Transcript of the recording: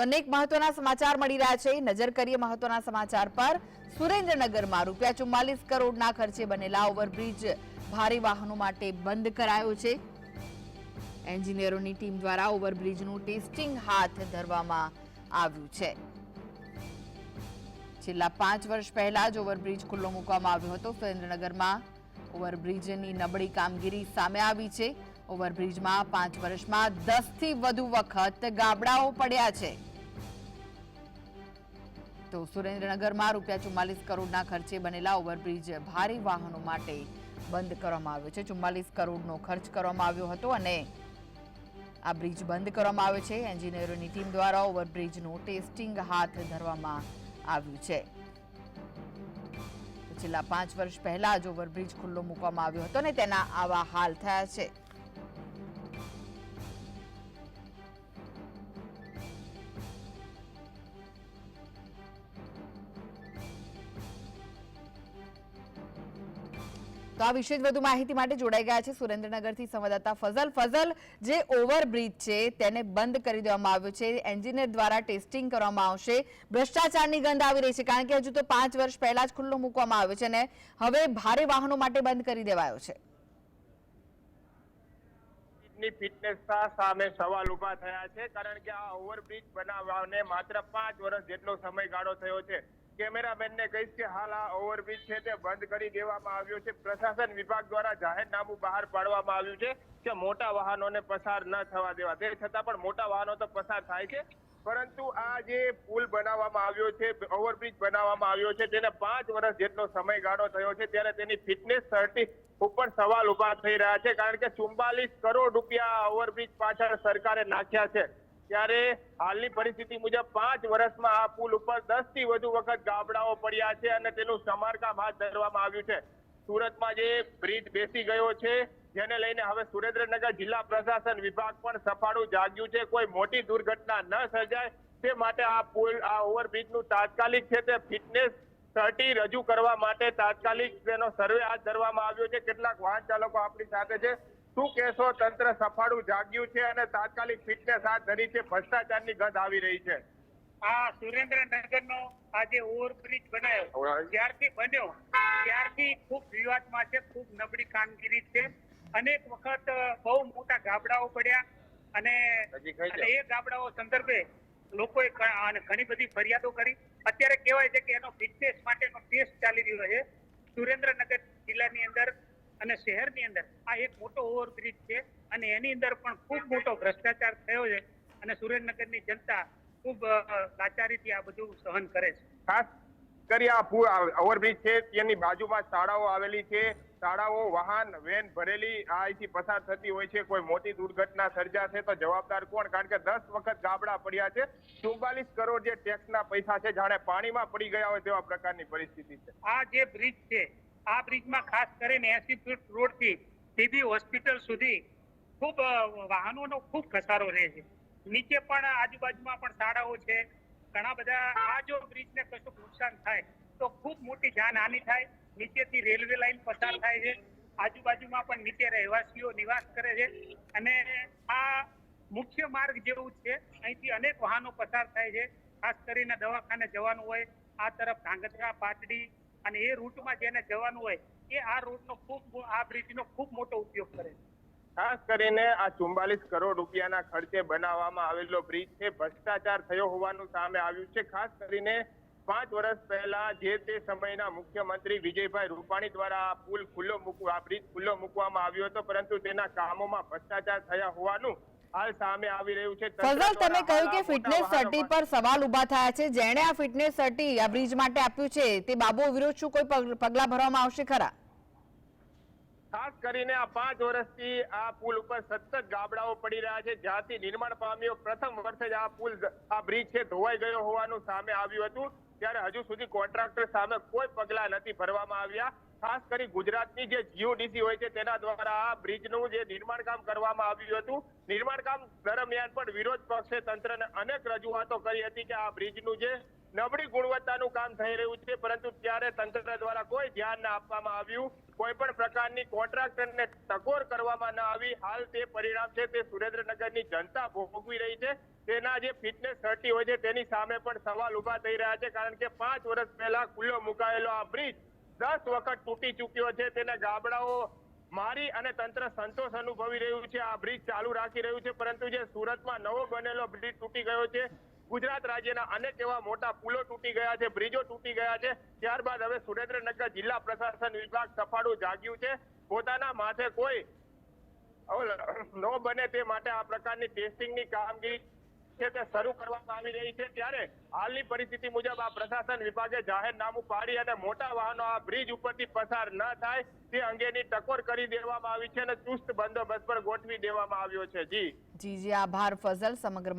તો અનેક મહત્વના સમાચાર મળી રહ્યા છે. નજર કરીએ મહત્વના સમાચાર પર. સુરેન્દ્રનગરમાં રૂપિયા ચુમ્માલીસ કરોડના ખર્ચે બનેલા ઓવરબ્રિજ ભારે વાહનો માટે બંધ કરાયો છે. એન્જિનિયરોની ટીમ દ્વારા ઓવરબ્રિજનું ટેસ્ટિંગ હાથ ધરવામાં આવ્યું છે. છેલ્લા પાંચ વર્ષ પહેલા જ ઓવરબ્રિજ ખુલ્લો મૂકવામાં આવ્યો હતો. સુરેન્દ્રનગરમાં ઓવરબ્રિજની નબળી કામગીરી સામે આવી છે. ઓવરબ્રિજમાં પાંચ વર્ષમાં દસથી વધુ વખત ગાબડાઓ પડ્યા છે. તો સુરેન્દ્રનગરમાં રૂપિયા ચુમ્માલીસ કરોડના ખર્ચે બનેલા ઓવરબ્રિજ ભારે વાહનો માટે બંધ કરવામાં આવ્યો છે. ચુમ્માલીસ કરોડનો ખર્ચ કરવામાં આવ્યો હતો અને આ બ્રિજ બંધ કરવામાં આવ્યો છે. એન્જિનિયરોની ટીમ દ્વારા ઓવરબ્રિજનું ટેસ્ટિંગ હાથ ધરવામાં આવ્યું છે. છેલ્લા પાંચ વર્ષ પહેલા જ ઓવરબ્રિજ ખુલ્લો મૂકવામાં આવ્યો હતો ને તેના આવા હાલ થયા છે. તો આ વિશે વધુ માહિતી માટે જોડાઈ ગયા છે સુરેન્દ્રનગરથી સંવાદદાતા ફઝલ. ફઝલ, જે ઓવરબ્રિજ છે તેને બંધ કરી દેવામાં આવ્યો છે. એન્જિનિયર દ્વારા ટેસ્ટિંગ કરવામાં આવશે. ભ્રષ્ટાચારની ગંધ આવી રહી છે કારણ કે હજુ તો પાંચ વર્ષ પહેલા જ ખુલ્લો મૂકવામાં આવ્યો છે અને હવે ભારે વાહનો માટે બંધ કરી દેવાયો છે. સામે સવાલ ઊભા થયા છે કારણ કે આ ઓવરબ્રિજ બનાવવાને માત્ર પાંચ વર્ષ જેટલો સમયગાળો થયો છે. કેમેરામેનને કહીશ કે હાલ આ ઓવરબ્રિજ છે તે બંધ કરી દેવામાં આવ્યો છે. પ્રશાસન વિભાગ દ્વારા જાહેરનામું બહાર પાડવામાં આવ્યું છે કે મોટા વાહનોને પસાર ન થવા દેવા. તે છતાં પણ મોટા વાહનો તો પસાર થાય છે. પરંતુ આ જે પુલ બનાવવામાં આવ્યો છે, ઓવરબ્રિજ બનાવવામાં આવ્યો છે, તેને પાંચ વર્ષ જેટલો સમયગાળો થયો છે, ત્યારે તેની ફિટનેસ સર્ટી ઉપર સવાલ ઊભા થઈ રહ્યા છે. કારણ કે ચુમ્બાલીસ કરોડ રૂપિયા ઓવરબ્રિજ પાછળ સરકારે નાખ્યા છે. ત્યારે હાલની પરિસ્થિતિ મુજબ પાંચ વર્ષમાં આ પુલ ઉપર દસથી વધુ વખત ગાબડાઓ પડ્યા છે અને તેનું સમારકામ હાથ ધરવામાં આવ્યું છે. સુરતમાં જે બ્રિજ બેસી ગયો છે, જેને લઈને હવે સુરેન્દ્રનગર જિલ્લા પ્રશાસન વિભાગ પણ સફાળું જાગ્યું છે. કોઈ મોટી દુર્ઘટના ન સર્જાય તે માટે આ પુલ, આ ઓવરબ્રિજનું તાત્કાલિક છે તે ફિટનેસ સર્ટી રજૂ કરવા માટે તાત્કાલિક તેનો સર્વે હાથ ધરવામાં આવ્યો છે. કેટલાક વાહન ચાલકો આપણી સાથે છે. શું કેશો તંત્ર સફાળું જાગ્યું છે અને તાત્કાલિક ફિટનેસ હાથ ધરી છે. ભ્રષ્ટાચારની ગંધ આવી રહી છે. આ સુરેન્દ્રનગરનો આજે ઓવરબ્રિજ બનાવ્યો જ્યારથી બન્યો ત્યારથી ખૂબ વિવાદમાં છે ખૂબ નબળી કામગીરી છે. અનેક વખત બહુ મોટા ગાબડાઓ પડ્યા અને એ ગાબડાઓ સંદર્ભે લોકોએ અને ઘણી બધી ફરિયાદો કરી. અત્યારે કહેવાય છે કે એનો ફિટનેસ માટેનો ટેસ્ટ ચાલી રહ્યો છે. સુરેન્દ્રનગર જિલ્લાની અંદર અને શહેરની અંદર આ એક મોટો ઓવરબ્રિજ છે અને એની અંદર પણ ખૂબ મોટો ભ્રષ્ટાચાર થયો છે અને સુરેન્દ્રનગરની જનતા ખૂબ લાચારીથી આ બધું સહન કરે છે. ખાસ કરી આ આ ઓવરબ્રિજ છે તેની બાજુમાં શાળાઓ આવેલી છે. શાળાઓ વાહન વેન ભરેલી આ અહીંથી પસાર થતી હોય છે. કોઈ મોટી દુર્ઘટના સર્જાશે તો જવાબદાર કોણ? કારણ કે દસ વખત ગાબડા પડ્યા છે. ચુમ્બાલીસ કરોડ જે ટેક્સના પૈસા છે જાણે પાણીમાં પડી ગયા હોય તેવા પ્રકારની પરિસ્થિતિ છે. આ જે બ્રિજ છે આ બ્રિજમાં ખાસ કરીને એસી ફૂટ રોડથી સીધી હોસ્પિટલ સુધી ખૂબ વાહનોનો ખૂબ ઘસારો રહે છે. નીચે પણ આજુબાજુમાં પણ શાળાઓ છે. ઘણા બધા આ જો બ્રિજને કશું નુકસાન થાય, તો ખૂબ મોટી જાનહાનિ થાય. નીચેથી રેલવે લાઈન પસાર થાય છે. આજુબાજુમાં પણ નીચે રહેવાસીઓ નિવાસ કરે છે. અને આ મુખ્ય માર્ગ જેવું છે. અહીંથી અનેક વાહનો પસાર થાય છે. ખાસ કરીને દવાખાને જવાનું હોય, આ તરફ ધાંગધ્રા, પાટડી અને એ રૂટમાં જેને જવાનું હોય, એ આ રૂટનો ખૂબ આ બ્રિજનો ખૂબ મોટો ઉપયોગ કરે છે. ખાસ કરીને આ ચુમ્બાલીસ કરોડ રૂપિયાના ખર્ચે બનાવવામાં આવેલો બ્રિજ છે, ભ્રષ્ટાચાર થયો હોવાનું સામે આવ્યું છે. ખાસ કરીને પાંચ વર્ષ પહેલા જે તે સમયના મુખ્યમંત્રી વિજયભાઈ રૂપાણી દ્વારા આ પુલ ખુલ્લો મૂકવા બ્રિજ ખુલ્લો મૂકવામાં આવ્યો હતો, પરંતુ તેના કામોમાં ભ્રષ્ટાચાર થયા હોવાનું હાલ સામે આવી રહ્યું છે. ફઝલ તમે કહ્યું કે ફિટનેસ સર્ટી પર સવાલ ઊભા થયા છે. જેણે આ ફિટનેસ સર્ટી આ બ્રિજ માટે આપ્યું છે તે બાબો વિરોધ શું? કોઈ પગ- પગલાં ભરવામાં આવશે ખરા? ખાસ કરીને આ પાંચ વર્ષથી આ પુલ ઉપર સતત ગાબડાઓ પડી રહ્યા છે. જ્યાંથી નિર્માણ પામ્યો પ્રથમ વર્ષે જ આ પુલ આ બ્રિજ છે ધોવાઈ ગયો હોવાનું સામે આવ્યું હતું. ત્યારે હજુ સુધી કોન્ટ્રાક્ટર સામે કોઈ પગલા નથી ભરવામાં આવ્યા. ખાસ કરી ગુજરાતની જે જીઓડીસી હોય છે, તેના દ્વારા આ બ્રિજનું જે નિર્માણ કામ કરવામાં આવ્યું હતું. નિર્માણ કામ દરમિયાન પણ વિરોધ પક્ષે તંત્રને અનેક રજૂઆતો કરી હતી કે આ બ્રિજનું જે નબળી ગુણવત્તાનું કામ થઈ રહ્યું છે, પરંતુ ત્યારે તંત્ર દ્વારા કોઈ ધ્યાન ના આપવામાં આવ્યું. કોઈ પણ પ્રકારની કોન્ટ્રાક્ટરને ટકોર કરવામાં ન આવી. હાલ તે પરિણામ છે તે સુરેન્દ્રનગરની જનતા ભોગવી રહી છે. તેના જે ફિટનેસ સર્ટી હોય છે, તેની સામે પણ સવાલ ઊભા થઈ રહ્યા છે, કારણ કે પાંચ વર્ષ પહેલા ખુલ્લો મુકાયેલો આ બ્રિજ દસ વખત તૂટી ચૂક્યો છે. તેને ગાબડાઓ મારી અને તંત્ર સંતોષ અનુભવી રહ્યું છે. આ બ્રિજ ચાલુ રાખી રહ્યું છે. પરંતુ જે સુરતમાં નવો બનેલો બ્રિજ તૂટી ગયો છે, ગુજરાત રાજ્યના અનેક એવા મોટા પુલો તૂટી ગયા છે, બ્રિજો તૂટી ગયા છે. ત્યારબાદ હવે સુરેન્દ્રનગર જિલ્લા પ્રશાસન વિભાગ સફાળું જાગ્યું છે. પોતાના માથે કોઈ ન બને તે માટે આ પ્રકારની ટેસ્ટિંગની કામગીરી છે તે શરૂ કરવામાં આવી રહી છે ત્યારે હાલની પરિસ્થિતિ મુજબ આ પ્રશાસન વિભાગે જાહેરનામું પાડી અને મોટા વાહનો આ બ્રિજ ઉપરથી પસાર ન થાય તે અંગેની ટકોર કરી દેવામાં આવી છે અને ચુસ્ત બંદોબસ્ત પર ગોઠવી દેવામાં આવ્યો છે. જી. જી જી, આભાર ફઝલ સમગ્ર